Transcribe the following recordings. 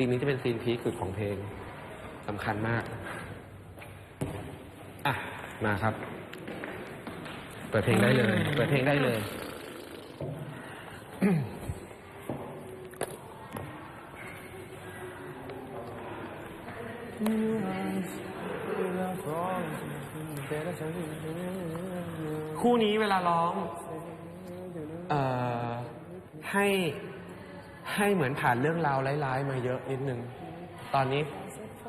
ซีนนี้จะเป็นซีนพีคสุดของเพลงสำคัญมาก อะ มาครับ เปิดเพลงได้เลย เปิดเพลงได้เลย คู่นี้เวลาร้อง เอ่อ ให้ ให้เหมือนผ่านเรื่องราวร้ายๆ มาเยอะนิดนึง ตอนนี้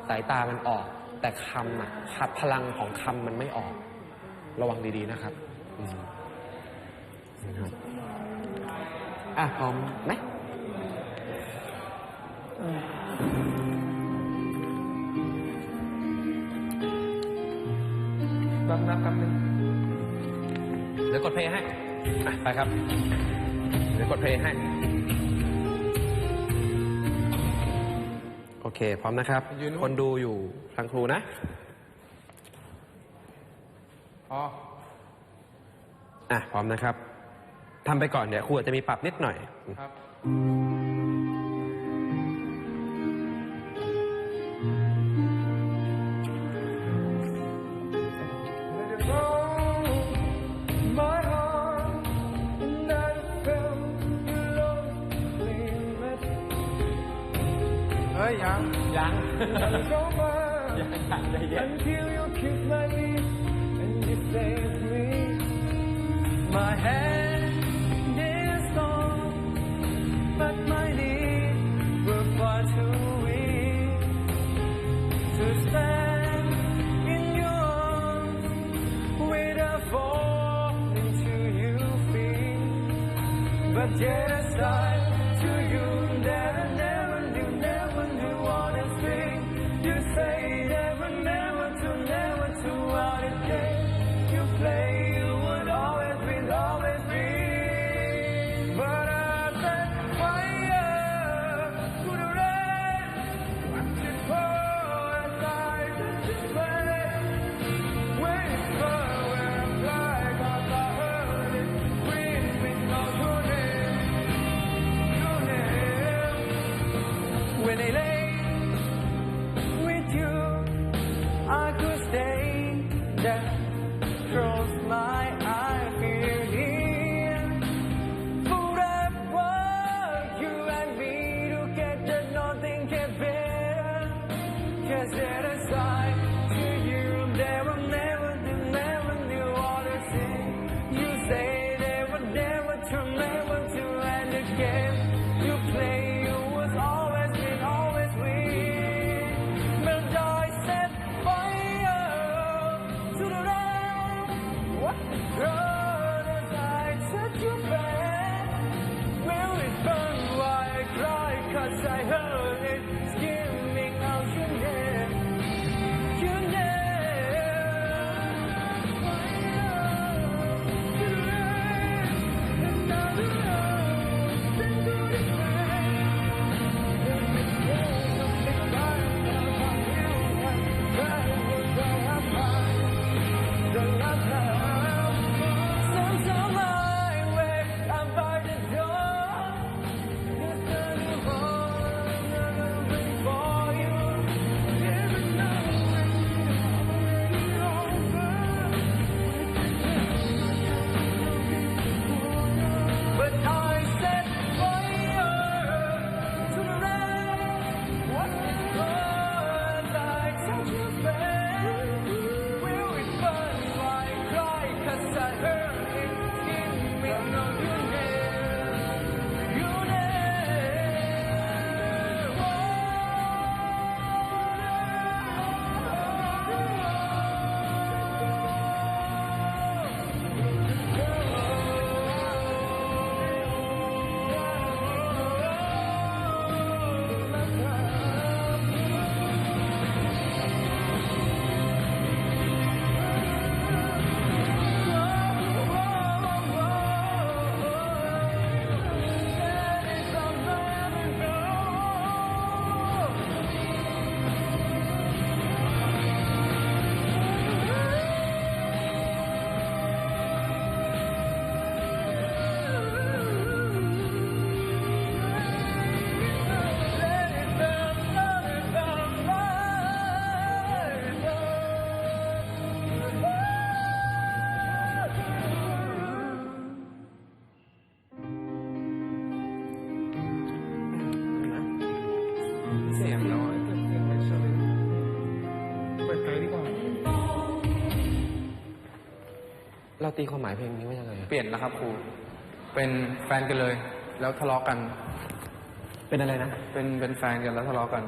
สายตามันออก แต่คำอะขับพลังของคำมันไม่ออก ระวังดีๆนะครับอืมนะครับอะพร้อมไหมนับนับแป๊บนึงเดี๋ยวกดเพลงให้อะไปครับ เดี๋ยวกดเพลงให้ เค พร้อมนะครับคนดูอยู่ทางครูนะ พออะ พร้อมนะครับทำไปก่อนเดี๋ยวครูอาจจะมีปรับนิดหน่อย ครับ ยัง so much ยังใจเย็น until you kiss my lips and you save me. My hand is gone, but my knees were far too weak to stand in your arms without falling to your feet. But yet I sighed to you that I never เราตีความหมายเพลงนี้ว่ายังไงอะเปลี่ยนนะครับครู เป็นแฟนกันเลย แล้วทะเลาะกัน เป็นอะไรนะ เป็นเป็นแฟนกันแล้วทะเลาะกัน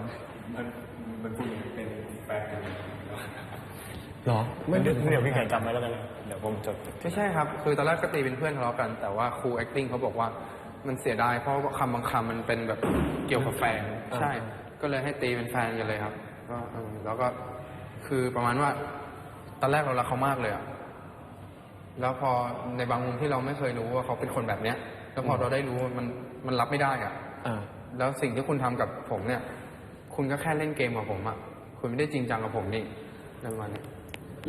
หรอไม่เดี๋ยวเดี๋ยวพี่ไก่จำไว้แล้วกันนะเดี๋ยวผมจดไม่ใช่ครับ คือตอนแรกก็ตีเป็นเพื่อนทะเลาะกัน แต่ว่าครู acting เขาบอกว่ามันเสียดายเพราะว่าคำบางคำมันเป็นแบบเกี่ยวกับแฟน ใช่ ก็เลยให้ตีเป็นแฟนกันเลยครับ ก็เออแล้วก็คือประมาณว่า ตอนแรกเรารักเขามากเลยอะ แล้วพอในบางมุมที่เราไม่เคยรู้ว่าเขาเป็นคนแบบเนี้ย แล้วพอเราได้รู้มันมันรับไม่ได้อะอ่าแล้วสิ่งที่คุณทำกับผมเนี่ย คุณก็แค่เล่นเกมกับผมอะคุณไม่ได้จริงจังกับผมนี่ในประมาณนี้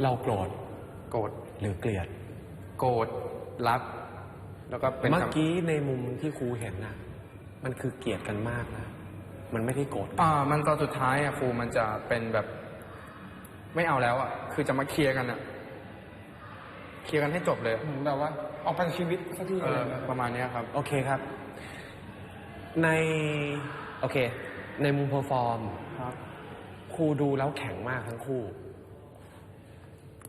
เราโกรธโกรธหรือเกลียด โกรธรักแล้วก็เป็นเมื่อคำกี้ในมุมที่ครูเห็นน่ะมันคือเกลียดกันมากนะมันไม่ได้โกรธอ่า มันตอนสุดท้ายอะครูมันจะเป็นแบบ ไม่เอาแล้วอะคือจะมาเคลียร์กันอะ เคลียร์กันให้จบเลยเหมือนแบบว่าออกไปจากชีวิตสักทีเออะไรอแบบนี้ประมาณเนี้ยครับ โอเคครับ ใน โอเค ในมุมเพอร์ฟอร์ม ครับ ครูดูแล้วแข็งมากทั้งคู่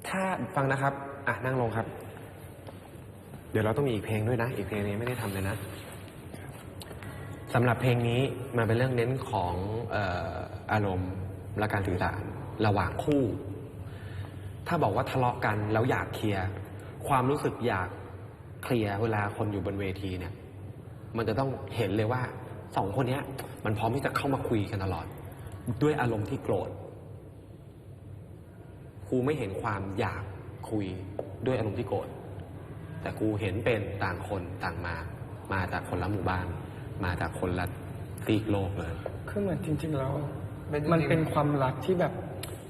ถ้าฟังนะครับ อะนั่งลงครับ เดี๋ยวเราต้องมีอีกเพลงด้วยนะ อีกเพลงนี้ไม่ได้ทำเลยนะสำหรับเพลงนี้มันเป็นเรื่องเน้นของเอ่ออารมณ์และการสื่อสารระหว่างคู่ ถ้าบอกว่าทะเลาะกันแล้วอยากเคลียร์ ความรู้สึกอยากเคลียร์เวลาคนอยู่บนเวทีเนี่ย มันจะต้องเห็นเลยว่าสองคนเนี้ยมันพร้อมที่จะเข้ามาคุยกันตลอด ด้วยอารมณ์ที่โกรธครูไม่เห็นความอยากคุยด้วยอารมณ์ที่โกรธแต่ครูเห็นเป็นต่างคนต่างมา มาจากคนละหมู่บ้าน มาจากคนละซีกโลกเลยคือเหมือนจริง ๆ แล้วเป็นจริงๆมันเป็นความรักที่แบบ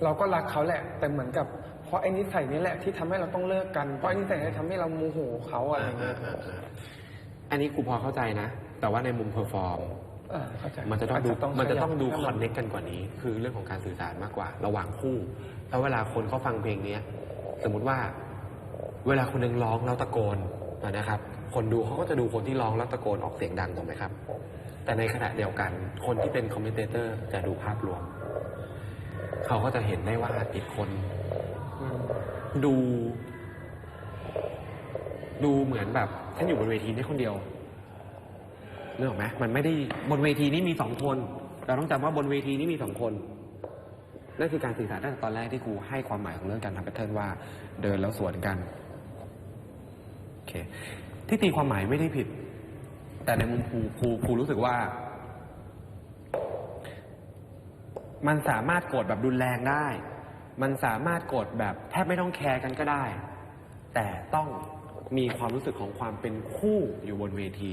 เราก็รักเขาแหละ แต่เหมือนกับเพ ราะไอ้นิสัยนี้แหละที่ทำให้เราต้องเลิกกัน เพราะไอ้นิสัยนี้ทำให้เราโมโหเขาอะไรเงี้ยอันนี้ครูพอเข้าใจนะ แต่ว่าในมุมเพอร์ฟอร์ม อ่าเข้าใจมันจะต้องดูามันจะต้องดูขคยัอนเน็กกันกว่านี้ คือเรื่องของการสื่อสารมากกว่า ระหว่างคู่แล้วเวลาคนเขาฟังเพลงเนี้ยสมมุติว่า เวลาคนหนึงร้องแล้วตะโกนนะครับ คนดูเขาก็จะดูคนที่ร้องแล้วตะโกนออกเสียงดังถูกไหมครับ แต่ในขณะเดียวกัน คนที่เป็นคอมเมนเตอร์จะดูภาพรวม เขาก็จะเห็นได้ว่าอีกคน ดู ดูเหมือนแบบฉันอยู่บนเวทีนี้คนเดียวนึกออกไหมมันไม่ได้บนเวทีนี้มีสองคน เราต้องจำว่าบนเวทีนี้มีสองคนนั่นคือการสื่อสารตั้งแต่ตอนแรกที่ครูให้ความหมายของเรื่องการทำแพทเทิร์นว่า เดินแล้วสวนกันโอเค ที่ตีความหมายไม่ได้ผิด แต่ในมุมครูครูครูรู้สึกว่า มันสามารถโกรธแบบรุนแรงได้ มันสามารถโกรธแบบแทบไม่ต้องแคร์กันก็ได้ แต่ต้องมีความรู้สึกของความเป็นคู่อยู่บนเวที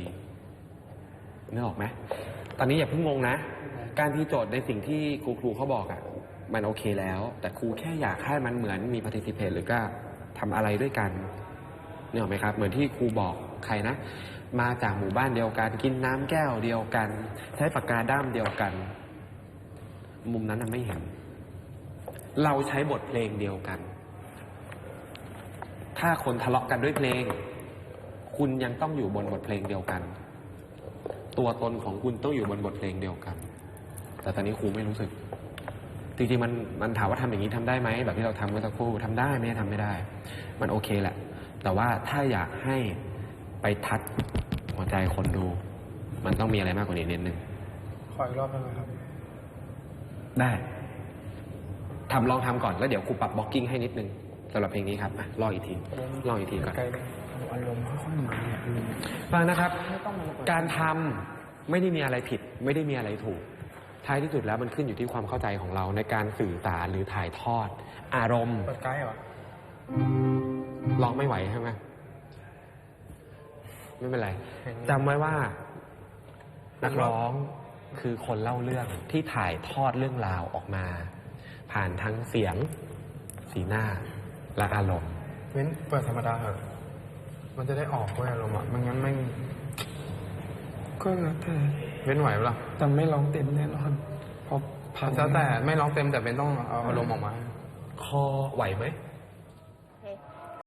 นึกออกไหมตอนนี้อย่าเพิ่งงงนะ การที่โจทย์ในสิ่งที่ครูครูเขาบอกอะ่ะ มันโอเคแล้ว แต่ครูแค่อยากให้มันเหมือนมี participate หรือก็ทำอะไรด้วยกันนึกออกไหมครับ เหมือนที่ครูบอกใครนะ มาจากหมู่บ้านเดียวกัน กินน้ำแก้วเดียวกัน ใช้ปากกาด้ามเดียวกัน มุมนั้นน่ะไม่เห็น เราใช้บทเพลงเดียวกัน ถ้าคนทะเลาะกันด้วยเพลง คุณยังต้องอยู่บนบทเพลงเดียวกัน ตัวตนของคุณต้องอยู่บนบทเพลงเดียวกัน แต่ตอนนี้ครูไม่รู้สึก จริงๆมันมันถามว่าทำอย่างนี้ทำได้ไหมแบบที่เราทำเมื่อสักครู่ทำได้ไม่ได้ทำไม่ได้ มันโอเคแหละ แต่ว่าถ้าอยากให้ไปทัดหัวใจคนดู มันต้องมีอะไรมากกว่านี้นิดนึงขออีกรอบได้ไหมครับ ได้ ทำลองทำก่อนแล้วเดี๋ยวครูปรับบล็อกกิ้งให้นิดนึงสำหรับเพลงนี้ครับอะลองอีกทีลองอีกทีก่อนไกลเลยอารมณ์ค่อยๆมาเนี่ยอืมฟังนะครับไม่ต้องมาระเบิดการทำไม่ได้มีอะไรผิด ไม่ได้มีอะไรถูก ท้ายที่สุดแล้วมันขึ้นอยู่ที่ความเข้าใจของเราในการสื่อสารหรือถ่ายทอด อารมณ์เปิดไกด์เหรอร้องไม่ไหวใช่ไหมไม่เป็นไรจำไว้ว่า นักร้องคือคนเล่าเรื่องที่ถ่ายทอดเรื่องราวออกมา ผ่านทั้งเสียง สีหน้า และอารมณ์เว้นเปิดธรรมดาเถอะมันจะได้ออกด้วยอารมณ์อะไม่งั้นไม่ก็แล้วแต่เว้นไหวปะล่ะแต่ไม่ร้องเต็มแน่นอนเพราะผ่านแล้วแต่ไม่ร้องเต็มแต่เป็นต้องเอาอารมณ์ออกมา คอไหวไหม